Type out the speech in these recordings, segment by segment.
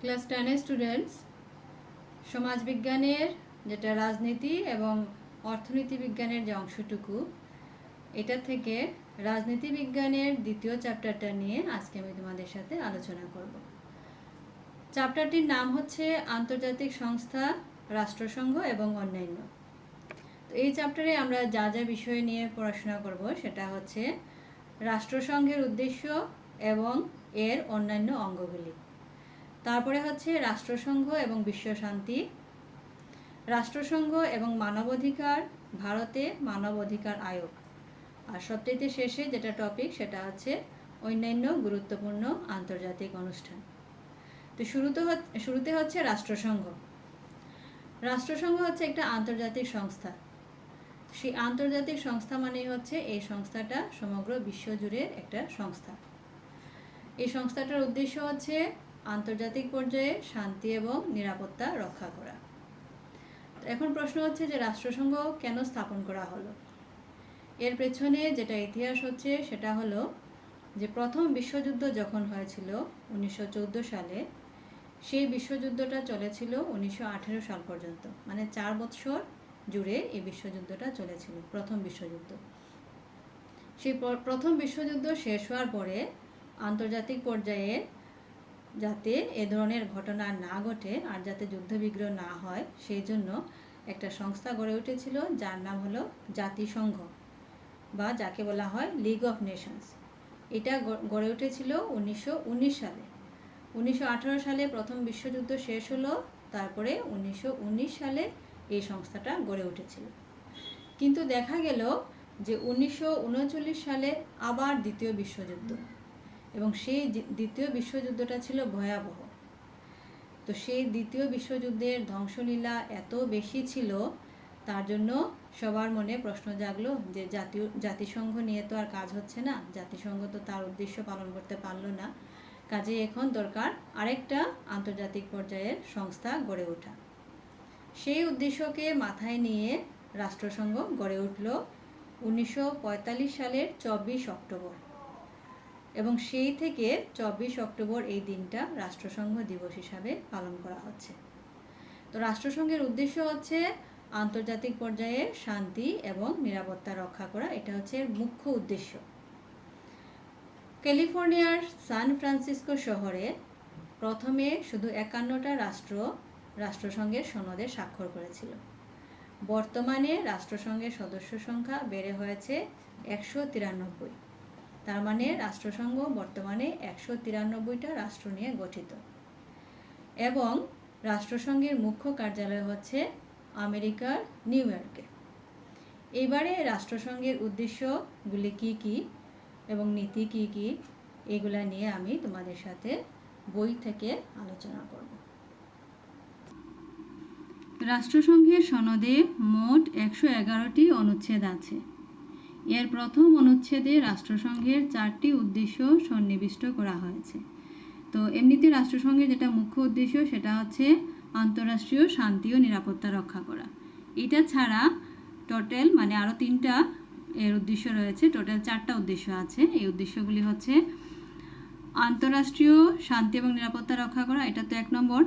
Class টেনের students সমাজবিজ্ঞানের যেটা রাজনীতি এবং অর্থনীতি বিজ্ঞানের যে অংশটুকু, এটা থেকে রাজনীতি বিজ্ঞানের দ্বিতীয় চ্যাপ্টারটা নিয়ে আজকে আমি তোমাদের সাথে আলোচনা করব। চ্যাপ্টারটির নাম হচ্ছে আন্তর্জাতিক সংস্থা, রাষ্ট্রসংঘ এবং অন্যান্য। তো এই চ্যাপ্টারে আমরা যা যা বিষয় নিয়ে পড়াশোনা করব সেটা হচ্ছে রাষ্ট্রসংঘের উদ্দেশ্য এবং এর অন্যান্য অঙ্গগুলি। তারপরে হচ্ছে রাষ্ট্রসংঘ এবং বিশ্ব শান্তি। রাষ্ট্রসংঘ এবং মানবাধিকার, ভারতে মানবাধিকার আয়োগ। আর সবচেয়ে শেষে যেটা টপিক সেটা হচ্ছে অন্যান্য গুরুত্বপূর্ণ আন্তর্জাতিক অনুষ্ঠান। তো শুরুতে শুরুতে হচ্ছে রাষ্ট্রসংঘ। রাষ্ট্রসংঘ হচ্ছে একটা আন্তর্জাতিক সংস্থা। সেই আন্তর্জাতিক সংস্থা মানেই হচ্ছে এই সংস্থাটা সমগ্র বিশ্বজুড়ে একটা সংস্থা। এই সংস্থাটার উদ্দেশ্য হচ্ছে আন্তর্জাতিক পর্যায়ে শান্তি এবং নিরাপত্তা রক্ষা করা। এখন প্রশ্ন হচ্ছে যে রাষ্ট্রসংঘ কেন স্থাপন করা হলো? এর পেছনে যেটা ইতিহাস হচ্ছে সেটা হলো যে প্রথম বিশ্বযুদ্ধ যখন হয়েছিল উনিশশো চোদ্দ সালে, সেই বিশ্বযুদ্ধটা চলেছিল উনিশশো আঠেরো সাল পর্যন্ত। মানে চার বছর জুড়ে এই বিশ্বযুদ্ধটা চলেছিল, প্রথম বিশ্বযুদ্ধ। সেই প্র- প্রথম বিশ্বযুদ্ধ শেষ হওয়ার পরে আন্তর্জাতিক পর্যায়ে যাতে এ ধরনের ঘটনা না ঘটে আর যাতে যুদ্ধবিগ্রহ না হয়, সেই জন্য একটা সংস্থা গড়ে উঠেছিল যার নাম হলো জাতিসংঘ বা যাকে বলা হয় লিগ অফ নেশনস এটা গড়ে উঠেছিল উনিশশো উনিশ সালে। উনিশশো আঠারো সালে প্রথম বিশ্বযুদ্ধ শেষ হলো, তারপরে উনিশশো উনিশ সালে এই সংস্থাটা গড়ে উঠেছিল। কিন্তু দেখা গেল যে উনিশশো উনচল্লিশ সালে আবার দ্বিতীয় বিশ্বযুদ্ধ। এবং সেই দ্বিতীয় বিশ্বযুদ্ধটা ছিল ভয়াবহ। তো সেই দ্বিতীয় বিশ্বযুদ্ধের ধ্বংসলীলা এত বেশি ছিল, তার জন্য সবার মনে প্রশ্ন জাগলো যে জাতীয়, জাতিসংঘ নিয়ে তো আর কাজ হচ্ছে না, জাতিসংঘ তো তার উদ্দেশ্য পালন করতে পারল না। কাজে এখন দরকার আরেকটা আন্তর্জাতিক পর্যায়ের সংস্থা গড়ে ওঠা। সেই উদ্দেশ্যকে মাথায় নিয়ে রাষ্ট্রসংঘ গড়ে উঠল উনিশশো পঁয়তাল্লিশ সালের চব্বিশ অক্টোবর। এবং সেই থেকে চব্বিশ অক্টোবর এই দিনটা রাষ্ট্রসংঘ দিবস হিসাবে পালন করা হচ্ছে। তো রাষ্ট্রসংঘের উদ্দেশ্য হচ্ছে আন্তর্জাতিক পর্যায়ে শান্তি এবং নিরাপত্তা রক্ষা করা, এটা হচ্ছে মুখ্য উদ্দেশ্য। ক্যালিফোর্নিয়ার সান ফ্রান্সিসকো শহরে প্রথমে শুধু একান্নটা রাষ্ট্র রাষ্ট্রসংঘের সনদে স্বাক্ষর করেছিল। বর্তমানে রাষ্ট্রসংঘের সদস্য সংখ্যা বেড়ে হয়েছে একশো তিরানব্বই। তার মানে রাষ্ট্রসংঘ বর্তমানে একশো তিরানব্বইটা রাষ্ট্র নিয়ে গঠিত। এবং রাষ্ট্রসংঘের মুখ্য কার্যালয় হচ্ছে আমেরিকার নিউ ইয়র্কে। এবারে রাষ্ট্রসংঘের উদ্দেশ্যগুলি কি কি এবং নীতি কি কি, এগুলা নিয়ে আমি তোমাদের সাথে বই থেকে আলোচনা করব। রাষ্ট্রসংঘের সনদে মোট একশো এগারোটি অনুচ্ছেদ আছে। এর প্রথম অনুচ্ছেদে রাষ্ট্রসংঘের চারটি উদ্দেশ্য সন্নিবিষ্ট করা হয়েছে। তো এমনিতে রাষ্ট্রসংঘের যেটা মুখ্য উদ্দেশ্য সেটা হচ্ছে আন্তঃরাষ্ট্রীয় শান্তি ও নিরাপত্তা রক্ষা করা। এটা ছাড়া টোটাল মানে আরও তিনটা এর উদ্দেশ্য রয়েছে, টোটাল চারটা উদ্দেশ্য আছে। এই উদ্দেশ্যগুলি হচ্ছে আন্তঃরাষ্ট্রীয় শান্তি এবং নিরাপত্তা রক্ষা করা, এটা তো এক নম্বর।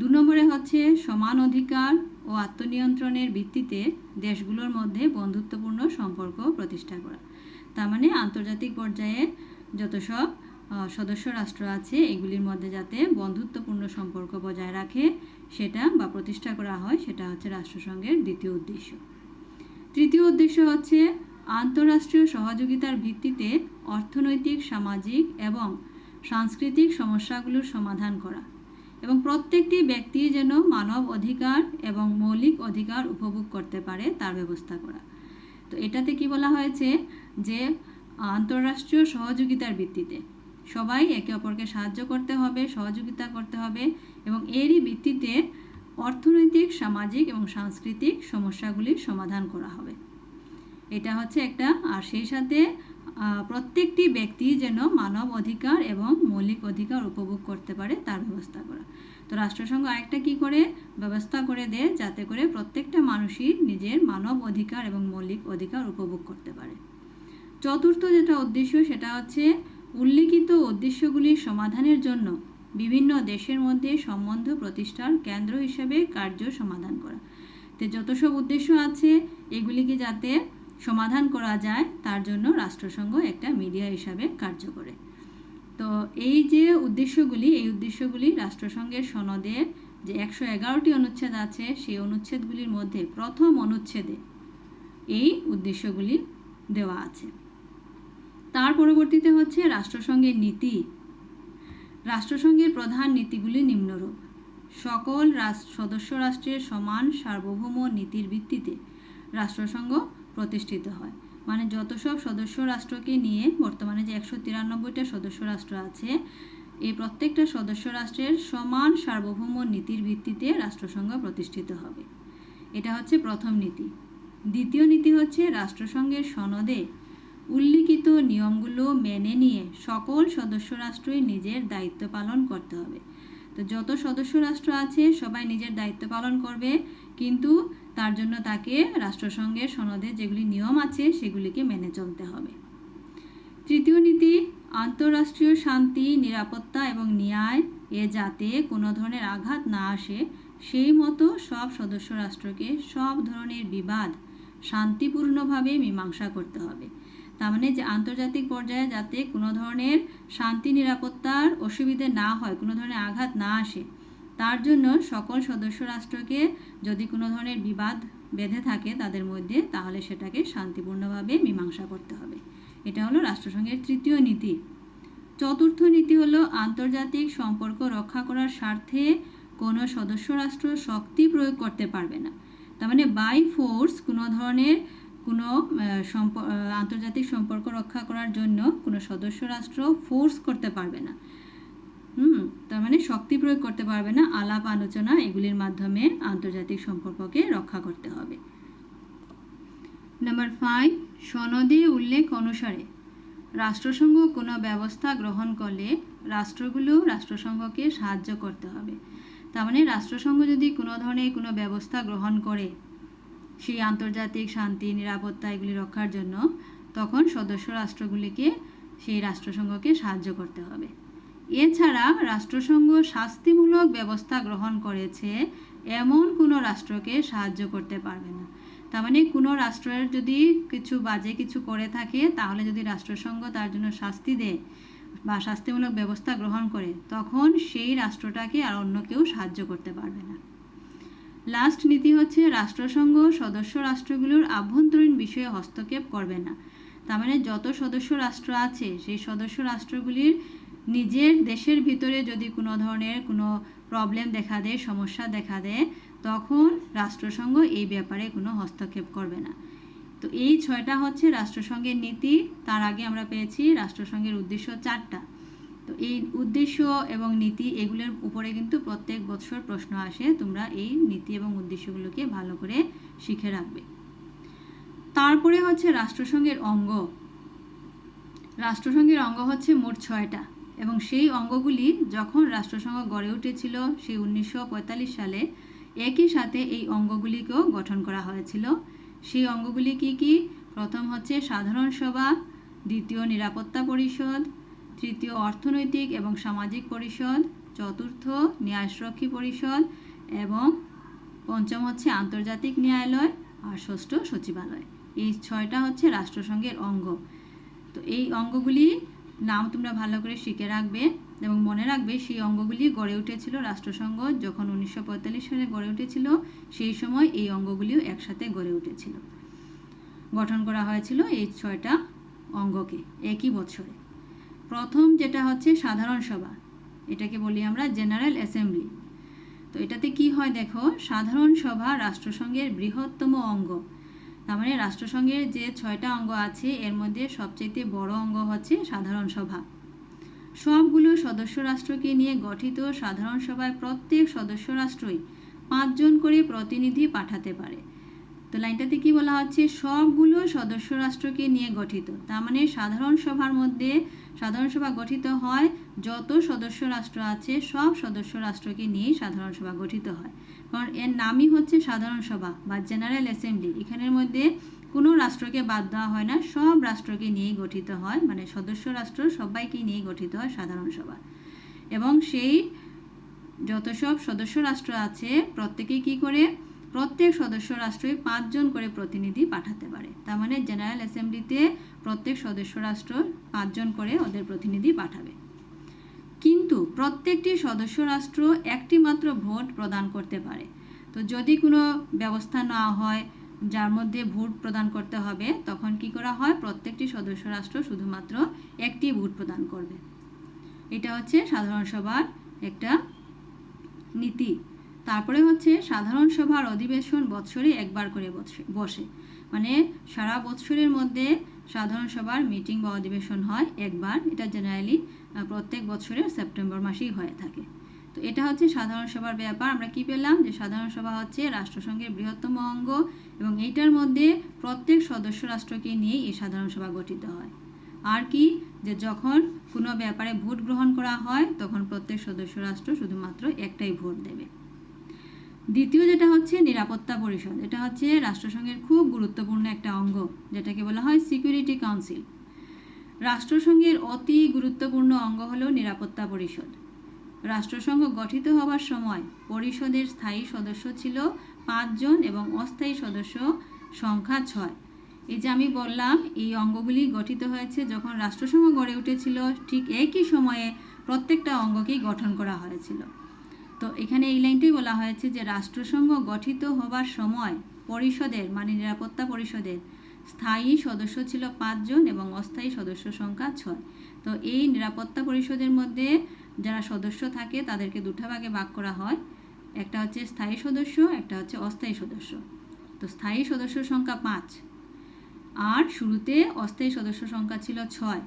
দু নম্বরে হচ্ছে সমান অধিকার ও আত্মনিয়ন্ত্রণের ভিত্তিতে দেশগুলোর মধ্যে বন্ধুত্বপূর্ণ সম্পর্ক প্রতিষ্ঠা করা। তার মানে আন্তর্জাতিক পর্যায়ে যত সব সদস্য রাষ্ট্র আছে, এগুলির মধ্যে যাতে বন্ধুত্বপূর্ণ সম্পর্ক বজায় রাখে, সেটা বা প্রতিষ্ঠা করা হয়, সেটা হচ্ছে রাষ্ট্রসংঘের দ্বিতীয় উদ্দেশ্য। তৃতীয় উদ্দেশ্য হচ্ছে আন্তঃরাষ্ট্রীয় সহযোগিতার ভিত্তিতে অর্থনৈতিক, সামাজিক এবং সাংস্কৃতিক সমস্যাগুলোর সমাধান করা। এবং প্রত্যেকটি ব্যক্তি যেন মানব অধিকার এবং মৌলিক অধিকার উপভোগ করতে পারে তার ব্যবস্থা করা। তো এটাতে কি বলা হয়েছে যে, আন্তঃরাষ্ট্রীয় সহযোগিতার ভিত্তিতে সবাই একে অপরকে সাহায্য করতে হবে, সহযোগিতা করতে হবে এবং এরই ভিত্তিতে অর্থনৈতিক, সামাজিক এবং সাংস্কৃতিক সমস্যাগুলির সমাধান করা হবে। এটা হচ্ছে একটা, আর সেই সাথে প্রত্যেকটি ব্যক্তি যেন মানব অধিকার এবং মৌলিক অধিকার উপভোগ করতে পারে তার ব্যবস্থা করা। তো রাষ্ট্রসংঘ আরেকটা কি করে? ব্যবস্থা করে দেয় যাতে করে প্রত্যেকটা মানুষই নিজের মানব অধিকার এবং মৌলিক অধিকার উপভোগ করতে পারে। চতুর্থ যেটা উদ্দেশ্য, সেটা হচ্ছে উল্লিখিত উদ্দেশ্যগুলির সমাধানের জন্য বিভিন্ন দেশের মধ্যে সম্বন্ধ প্রতিষ্ঠার কেন্দ্র হিসেবে কার্য সমাধান করা। তো যত সব উদ্দেশ্য আছে, এগুলিকে যাতে সমাধান করা যায়, তার জন্য রাষ্ট্রসংঘ একটা মিডিয়া হিসাবে কার্য করে। তো এই যে উদ্দেশ্যগুলি, এই উদ্দেশ্যগুলি রাষ্ট্রসংঘের সনদে যে একশো এগারোটি অনুচ্ছেদ আছে, সেই অনুচ্ছেদগুলির মধ্যে প্রথম অনুচ্ছেদে এই উদ্দেশ্যগুলি দেওয়া আছে। তার পরবর্তীতে হচ্ছে রাষ্ট্রসংঘের নীতি। রাষ্ট্রসংঘের প্রধান নীতিগুলি নিম্নরূপ। সকল সদস্য রাষ্ট্রের সমান সার্বভৌম নীতির ভিত্তিতে রাষ্ট্রসংঘ প্রতিষ্ঠিত হয়। মানে যত সব সদস্য রাষ্ট্রকে নিয়ে বর্তমানে যে একশো তিরানব্বইটা সদস্য রাষ্ট্র আছে, এই প্রত্যেকটা সদস্য রাষ্ট্রের সমান সার্বভৌম নীতির ভিত্তিতে রাষ্ট্রসংঘ প্রতিষ্ঠিত হবে। এটা হচ্ছে প্রথম নীতি। দ্বিতীয় নীতি হচ্ছে রাষ্ট্রসংঘের সনদে উল্লিখিত নিয়মগুলো মেনে নিয়ে সকল সদস্য রাষ্ট্রই নিজের দায়িত্ব পালন করতে হবে। তো যত সদস্য রাষ্ট্র আছে, সবাই নিজের দায়িত্ব পালন করবে, কিন্তু তার জন্য তাকে রাষ্ট্রসংঘের সনদে যেগুলি নিয়ম আছে, সেগুলিকে মেনে চলতে হবে। তৃতীয় নীতি, আন্তঃরাষ্ট্রীয় শান্তি, নিরাপত্তা এবং ন্যায়, এ যাতে কোনো ধরনের আঘাত না আসে, সেই মতো সব সদস্য রাষ্ট্রকে সব ধরনের বিবাদ শান্তিপূর্ণভাবে মীমাংসা করতে হবে। তার মানে যে আন্তর্জাতিক পর্যায়ে যাতে কোনো ধরনের শান্তি, নিরাপত্তার অসুবিধে না হয়, কোনো ধরনের আঘাত না আসে তার জন্য সকল সদস্য রাষ্ট্রকে যদি কোনো ধরনের বিবাদ বেঁধে থাকে তাদের মধ্যে, তাহলে সেটাকে শান্তিপূর্ণভাবে মীমাংসা করতে হবে। এটা হলো রাষ্ট্রসংঘের তৃতীয় নীতি। চতুর্থ নীতি হলো আন্তর্জাতিক সম্পর্ক রক্ষা করার স্বার্থে কোনো সদস্য রাষ্ট্র শক্তি প্রয়োগ করতে পারবে না। তার মানে বাই ফোর্স কোনো ধরনের কোনো সম্প- আন্তর্জাতিক সম্পর্ক রক্ষা করার জন্য কোনো সদস্য রাষ্ট্র ফোর্স করতে পারবে না। হুম, তার মানে শক্তি প্রয়োগ করতে পারবে না। আলাপ, আলোচনা, এগুলির মাধ্যমে আন্তর্জাতিক সম্পর্ককে রক্ষা করতে হবে। নাম্বার ফাইভ সনদে উল্লেখ অনুসারে রাষ্ট্রসংঘ কোনো ব্যবস্থা গ্রহণ করলে রাষ্ট্রগুলো রাষ্ট্রসংঘকে সাহায্য করতে হবে। তার মানে রাষ্ট্রসংঘ যদি কোনো ধরনের কোনো ব্যবস্থা গ্রহণ করে সেই আন্তর্জাতিক শান্তি, নিরাপত্তা এগুলি রক্ষার জন্য, তখন সদস্য রাষ্ট্রগুলিকে সেই রাষ্ট্রসংঘকে সাহায্য করতে হবে। এছাড়া রাষ্ট্রসংঘ শাস্তিমূলক ব্যবস্থা গ্রহণ করেছে, এমন কোনো রাষ্ট্রকে সাহায্য করতে পারবে না। তার মানে কোনো রাষ্ট্রের যদি কিছু বাজে কিছু করে থাকে, তাহলে যদি রাষ্ট্রসংঘ তার জন্য শাস্তি দেয় বা শাস্তিমূলক ব্যবস্থা গ্রহণ করে, তখন সেই রাষ্ট্রটাকে আর অন্য কেউ সাহায্য করতে পারবে না। লাস্ট নীতি হচ্ছে, রাষ্ট্রসংঘ সদস্য রাষ্ট্রগুলোর আভ্যন্তরীণ বিষয়ে হস্তক্ষেপ করবে না। তার মানে যত সদস্য রাষ্ট্র আছে, সেই সদস্য রাষ্ট্রগুলির নিজের দেশের ভিতরে যদি কোনো ধরনের কোনো প্রবলেম দেখা দেয়, সমস্যা দেখা দেয়, তখন রাষ্ট্রসংঘ এই ব্যাপারে কোনো হস্তক্ষেপ করবে না। তো এই ছয়টা হচ্ছে রাষ্ট্রসংঘের নীতি, তার আগে আমরা পেয়েছি রাষ্ট্রসংঘের উদ্দেশ্য চারটা। তো এই উদ্দেশ্য এবং নীতি, এগুলোর উপরে কিন্তু প্রত্যেক বছর প্রশ্ন আসে, তোমরা এই নীতি এবং উদ্দেশ্যগুলোকে ভালো করে শিখে রাখবে। তারপরে হচ্ছে রাষ্ট্রসংঘের অঙ্গ। রাষ্ট্রসংঘের অঙ্গ হচ্ছে মোট ছয়টা। এবং সেই অঙ্গগুলি যখন রাষ্ট্রসংঘ গড়ে উঠেছিল সেই উনিশশো পঁয়তাল্লিশ সালে, একই সাথে এই অঙ্গগুলিকেও গঠন করা হয়েছিল। সেই অঙ্গগুলি কি কি? প্রথম হচ্ছে সাধারণ সভা, দ্বিতীয় নিরাপত্তা পরিষদ, তৃতীয় অর্থনৈতিক এবং সামাজিক পরিষদ, চতুর্থ ন্যায়সরক্ষী পরিষদ এবং পঞ্চম হচ্ছে আন্তর্জাতিক ন্যায়ালয় আর ষষ্ঠ সচিবালয়। এই ছয়টা হচ্ছে রাষ্ট্রসংঘের অঙ্গ। তো এই অঙ্গগুলি নাম তোমরা ভালো করে শিখে রাখবে এবং মনে রাখবে সেই অঙ্গগুলি গড়ে উঠেছিল রাষ্ট্রসংঘ যখন উনিশশো পঁয়তাল্লিশ সালে গড়ে উঠেছিল, সেই সময় এই অঙ্গগুলিও একসাথে গড়ে উঠেছিল। গঠন করা হয়েছিল এই ছয়টা অঙ্গকে একই বছরে। প্রথম যেটা হচ্ছে সাধারণ সভা, এটাকে বলি আমরা জেনারেল অ্যাসেম্বলি। তো এটাতে কি হয় দেখো, সাধারণ সভা রাষ্ট্রসংঘের বৃহত্তম অঙ্গ। তার মানে রাষ্ট্রসংঘের যে ছয়টা অঙ্গ আছে, এর মধ্যে সবচেয়ে বড় অঙ্গ হচ্ছে সাধারণ সভা। সবগুলো সদস্য রাষ্ট্রকে নিয়ে গঠিত সাধারণ সভায় প্রত্যেক সদস্য রাষ্ট্রই পাঁচজন করে প্রতিনিধি পাঠাতে পারে। তো লাইনটাতে কি বলা হচ্ছে? সবগুলো সদস্য রাষ্ট্রকে নিয়ে গঠিত। তার মানে সাধারণ সভার মধ্যে সাধারণ সভা গঠিত হয়, যত সদস্য রাষ্ট্র আছে, সব সদস্য রাষ্ট্রকে নিয়েই সাধারণ সভা গঠিত হয়। কারণ এর নামই হচ্ছে সাধারণ সভা বা জেনারেল অ্যাসেম্বলি। এখানের মধ্যে কোনো রাষ্ট্রকে বাদ দেওয়া হয় না, সব রাষ্ট্রকে নিয়েই গঠিত হয় মানে সদস্য রাষ্ট্র সবাইকে নিয়েই গঠিত হয় সাধারণ সভা। এবং সেই যত সব সদস্য রাষ্ট্র আছে প্রত্যেকেই কি করে? প্রত্যেক সদস্য রাষ্ট্রই পাঁচজন করে প্রতিনিধি পাঠাতে পারে। তার মানে জেনারেল অ্যাসেম্বলিতে প্রত্যেক সদস্য রাষ্ট্র পাঁচজন করে ওদের প্রতিনিধি পাঠাবে। প্রত্যেকটি সদস্য রাষ্ট্র একটি মাত্র ভোট প্রদান করতে পারে। তো যদি কোনো ব্যবস্থা না হয়, যার মধ্যে ভোট প্রদান করতে হবে, তখন কি করা হয়? প্রত্যেকটি সদস্য রাষ্ট্র শুধুমাত্র একটি ভোট প্রদান করবে। এটা হচ্ছে সাধারণ সভার একটা নীতি। তারপরে হচ্ছে সাধারণ সভার অধিবেশন বৎসরে একবার করে বসে- মানে সারা বৎসরের মধ্যে সাধারণ সভার মিটিং বা অধিবেশন হয় একবার। এটা জেনারেলি প্রত্যেক বছরের সেপ্টেম্বর মাসেই হয়ে থাকে। তো এটা হচ্ছে সাধারণ সভার ব্যাপার। আমরা কি পেলাম? যে সাধারণ সভা হচ্ছে রাষ্ট্রসংঘের বৃহত্তম অঙ্গ এবং এইটার মধ্যে প্রত্যেক সদস্য রাষ্ট্রকে নিয়ে এই সাধারণ সভা গঠিত হয়। আর কি? যে যখন কোনো ব্যাপারে ভোট গ্রহণ করা হয়, তখন প্রত্যেক সদস্য রাষ্ট্র শুধুমাত্র একটাই ভোট দেবে। দ্বিতীয় যেটা হচ্ছে নিরাপত্তা পরিষদ। এটা হচ্ছে রাষ্ট্রসংঘের খুব গুরুত্বপূর্ণ একটা অঙ্গ, যেটাকে বলা হয় সিকিউরিটি কাউন্সিল। রাষ্ট্রসংঘের অতি গুরুত্বপূর্ণ অঙ্গ হলো নিরাপত্তা পরিষদ। রাষ্ট্রসংঘ গঠিত হবার সময় পরিষদের স্থায়ী সদস্য ছিল পাঁচজন এবং অস্থায়ী সদস্য সংখ্যা ছয়। এই যে আমি বললাম, এই অঙ্গগুলি গঠিত হয়েছে যখন রাষ্ট্রসংঘ গড়ে উঠেছিল, ঠিক একই সময়ে প্রত্যেকটা অঙ্গকেই গঠন করা হয়েছিল। তো এখানে এই লাইনটাই বলা হয়েছে যে রাষ্ট্রসংঘ গঠিত হবার সময় পরিষদের মানে নিরাপত্তা পরিষদের, স্থায়ী সদস্য ছিল পাঁচজন এবং অস্থায়ী সদস্য সংখ্যা ছয়। তো এই নিরাপত্তা পরিষদের মধ্যে যারা সদস্য থাকে, তাদেরকে দুটা ভাগে ভাগ করা হয়। একটা হচ্ছে স্থায়ী সদস্য, একটা হচ্ছে অস্থায়ী সদস্য। তো স্থায়ী সদস্য সংখ্যা পাঁচ। আর শুরুতে অস্থায়ী সদস্য সংখ্যা ছিল ছয়।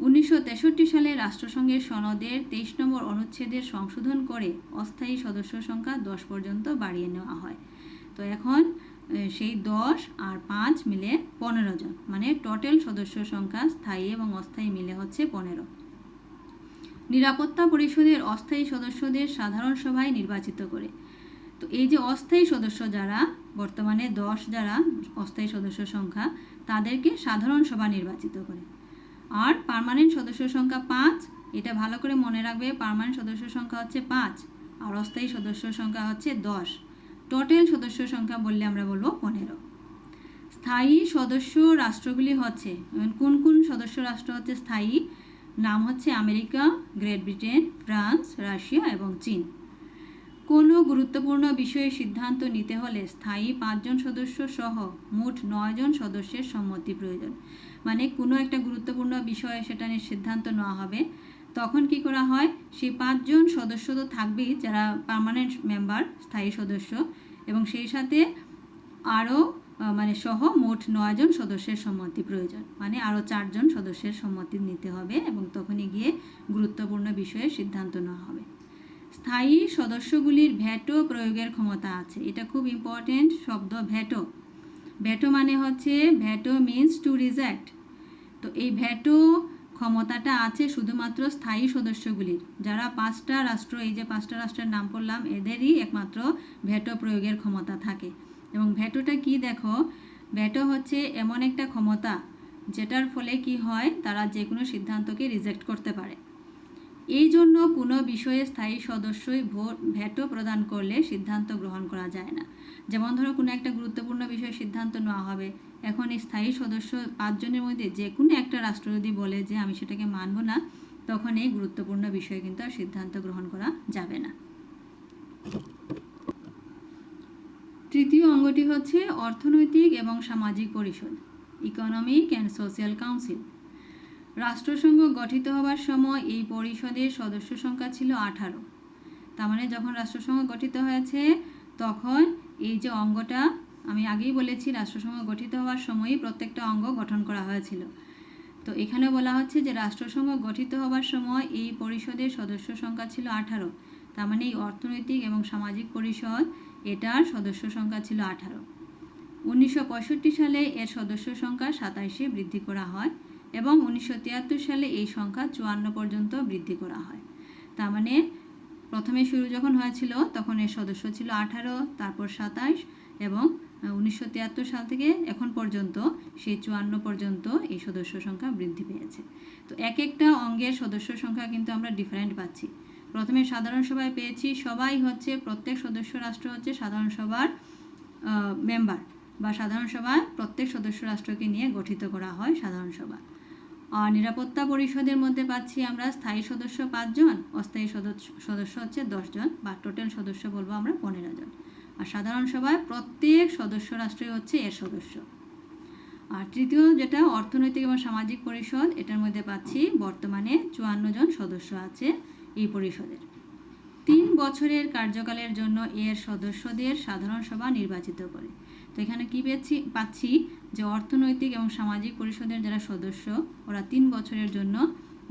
উনিশশো তেষট্টি সালে রাষ্ট্রসংঘের সনদের তেইশ নম্বর অনুচ্ছেদের সংশোধন করে অস্থায়ী সদস্য সংখ্যা দশ পর্যন্ত বাড়িয়ে নেওয়া হয়। তো এখন সেই দশ আর পাঁচ মিলে পনেরো জন মানে টোটাল সদস্য সংখ্যা স্থায়ী এবং অস্থায়ী মিলে হচ্ছে পনেরো। নিরাপত্তা পরিষদের অস্থায়ী সদস্যদের সাধারণ সভায় নির্বাচিত করে। তো এই যে অস্থায়ী সদস্য যারা, বর্তমানে দশ যারা অস্থায়ী সদস্য সংখ্যা, তাদেরকে সাধারণ সভা নির্বাচিত করে। আর পার্মানেন্ট সদস্য সংখ্যা পাঁচ। এটা ভালো করে মনে রাখবে পার্মানেন্ট সদস্য সংখ্যা হচ্ছে পাঁচ, আর অস্থায়ী সদস্য সংখ্যা হচ্ছে দশ। টোটাল সদস্য সংখ্যা বললে আমরা বলব পনেরো। স্থায়ী সদস্য রাষ্ট্রগুলি হচ্ছে কোন কোন সদস্য রাষ্ট্র হচ্ছে স্থায়ী? নাম হচ্ছে America, Great Britain, France, Russia এবং চীন। কোনো গুরুত্বপূর্ণ বিষয়ে সিদ্ধান্ত নিতে হলে স্থায়ী পাঁচজন সদস্য সহ মোট নয়জন সদস্যের সম্মতি প্রয়োজন। মানে কোনো একটা গুরুত্বপূর্ণ বিষয়ে সেটা নিয়ে সিদ্ধান্ত নেওয়া হবে। তখন কি করা হয়? সেই পাঁচজন সদস্য তো থাকবেই, যারা পার্মানেন্ট মেম্বার স্থায়ী সদস্য। এবং সেই সাথে আরও মানে সহ মোট নয়জন সদস্যের সম্মতি প্রয়োজন। মানে আরও চারজন সদস্যের সম্মতি নিতে হবে এবং তখনই গিয়ে গুরুত্বপূর্ণ বিষয়ে সিদ্ধান্ত নেওয়া হবে। স্থায়ী সদস্যগুলির ভ্যাটো প্রয়োগের ক্ষমতা আছে। এটা খুব ইম্পর্টেন্ট শব্দ ভ্যাটো ভ্যাটো মানে হচ্ছে ভ্যাটো মিন্স টু রিজেক্ট তো এই ভ্যাটো ক্ষমতাটা আছে শুধুমাত্র স্থায়ী সদস্যগুলির। যারা পাঁচটা রাষ্ট্র, এই যে পাঁচটা রাষ্ট্রের নাম করলাম এদেরই একমাত্র ভ্যাটো প্রয়োগের ক্ষমতা থাকে। এবং ভ্যাটোটা কি দেখো? ভ্যাটো হচ্ছে এমন একটা ক্ষমতা যেটার ফলে কি হয়? তারা যে কোনো সিদ্ধান্তকে রিজেক্ট করতে পারে। এই জন্য কোনো বিষয়ে স্থায়ী সদস্যই ভোট ভ্যাটো প্রদান করলে সিদ্ধান্ত গ্রহণ করা যায় না। যেমন ধরো, কোনো একটা গুরুত্বপূর্ণ বিষয়ে সিদ্ধান্ত নেওয়া হবে। এখন এই স্থায়ী সদস্য পাঁচজনের মধ্যে যে কোনো একটা রাষ্ট্র যদি বলে যে, আমি সেটাকে মানব না, তখন এই গুরুত্বপূর্ণ বিষয়ে কিন্তু আর সিদ্ধান্ত গ্রহণ করা যাবে না। তৃতীয় অঙ্গটি হচ্ছে অর্থনৈতিক এবং সামাজিক পরিষদ, ইকোনমিক অ্যান্ড সোশ্যাল কাউন্সিল। রাষ্ট্রসংঘ গঠিত হবার সময় এই পরিষদের সদস্য সংখ্যা ছিল আঠারো। তার মানে যখন রাষ্ট্রসংঘ গঠিত হয়েছে, তখন এই যে অঙ্গটা, আমি আগেই বলেছি রাষ্ট্রসংঘ গঠিত হওয়ার সময়ই প্রত্যেকটা অঙ্গ গঠন করা হয়েছিল। তো এখানে বলা হচ্ছে যে রাষ্ট্রসংঘ গঠিত হওয়ার সময় এই পরিষদের সদস্য সংখ্যা ছিল আঠারো। তার মানে এই অর্থনৈতিক এবং সামাজিক পরিষদ এটার সদস্য সংখ্যা ছিল আঠারো। উনিশশো সালে এর সদস্য সংখ্যা সাতাইশে বৃদ্ধি করা হয়। এবং উনিশশো তিয়াত্তর সালে এই সংখ্যা চুয়ান্ন পর্যন্ত বৃদ্ধি করা হয়। তার মানে প্রথমে শুরু যখন হয়েছিল, তখন এর সদস্য ছিল আঠারো, তারপর সাতাশ এবং উনিশশো তিয়াত্তর সাল থেকে এখন পর্যন্ত সেই চুয়ান্ন পর্যন্ত এই সদস্য সংখ্যা বৃদ্ধি পেয়েছে। তো এক একটা অঙ্গের সদস্য সংখ্যা কিন্তু আমরা ডিফারেন্ট পাচ্ছি। প্রথমে সাধারণ সভায় পেয়েছি সবাই হচ্ছে, প্রত্যেক সদস্য রাষ্ট্র হচ্ছে সাধারণ সভার মেম্বার বা সাধারণ সভায় প্রত্যেক সদস্য রাষ্ট্রকে নিয়ে গঠিত করা হয় সাধারণ সভা। নিরাপত্তা পরিষদের মধ্যে পাচ্ছি আমরা স্থায়ী সদস্য পাঁচজন, অস্থায়ী সদস্য সদস্য হচ্ছে দশজন বা টোটাল সদস্য বলব আমরা পনেরো জন আর সাধারণ সভায় প্রত্যেক সদস্য রাষ্ট্রই হচ্ছে এর সদস্য। আর তৃতীয় যেটা, অর্থনৈতিক এবং সামাজিক পরিষদ, এটার মধ্যে পাচ্ছি বর্তমানে চুয়ান্ন জন সদস্য আছে এই পরিষদের। তিন বছরের কার্যকালের জন্য এর সদস্যদের সাধারণ সভা নির্বাচিত করে। তো এখানে কি পেয়েছি? পাচ্ছি যে অর্থনৈতিক এবং সামাজিক পরিষদের যারা সদস্য, ওরা তিন বছরের জন্য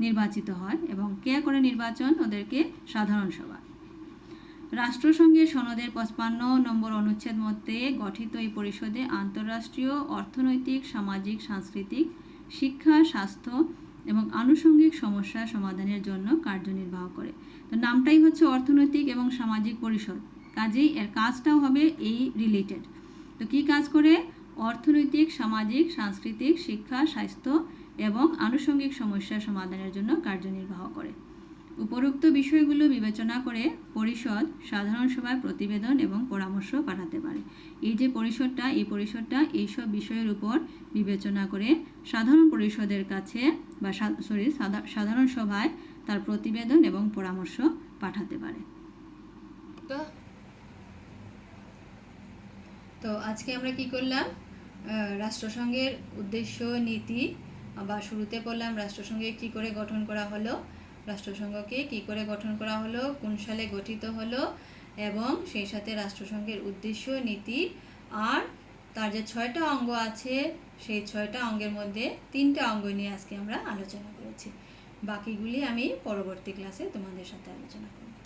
নির্বাচিত হয় এবং কে করে নির্বাচন? ওদেরকে সাধারণ সভা। রাষ্ট্রসংঘের সনদের পঁচপান্ন নম্বর অনুচ্ছেদ মতে গঠিত এই পরিষদে আন্তঃরাষ্ট্রীয়, অর্থনৈতিক, সামাজিক, সাংস্কৃতিক, শিক্ষা, স্বাস্থ্য এবং আনুষঙ্গিক সমস্যা সমাধানের জন্য কার্যনির্বাহ করে। তো নামটাই হচ্ছে অর্থনৈতিক এবং সামাজিক পরিষদ। কাজেই এর কাজটাও হবে এই রিলেটেড তো কি কাজ করে? অর্থনৈতিক, সামাজিক, সাংস্কৃতিক, শিক্ষা, স্বাস্থ্য এবং আনুষঙ্গিক সমস্যা সমাধানের জন্য কার্যনির্বাহ করে। উপরোক্ত বিষয়গুলো বিবেচনা করে পরিষদ সাধারণ সভায় প্রতিবেদন এবং পরামর্শ পাঠাতে পারে। এই যে পরিষদটা, এই পরিষদটা এইসব বিষয়ের উপর বিবেচনা করে সাধারণ পরিষদের কাছে বা সরি সাধারণ সভায় তার প্রতিবেদন এবং পরামর্শ পাঠাতে পারে। তো আজকে আমরা কি করলাম? রাষ্ট্রসংঘের উদ্দেশ্য নীতি, বা শুরুতে পড়লাম রাষ্ট্রসংঘে কি করে গঠন করা হলো, রাষ্ট্রসংঘকে কি করে গঠন করা হলো, কোন সালে গঠিত হলো, এবং সেই সাথে রাষ্ট্রসংঘের উদ্দেশ্য নীতি, আর তার যে ছয়টা অঙ্গ আছে, সেই ছয়টা অঙ্গের মধ্যে তিনটা অঙ্গ নিয়ে আজকে আমরা আলোচনা করেছি। বাকিগুলি আমি পরবর্তী ক্লাসে তোমাদের সাথে আলোচনা করব।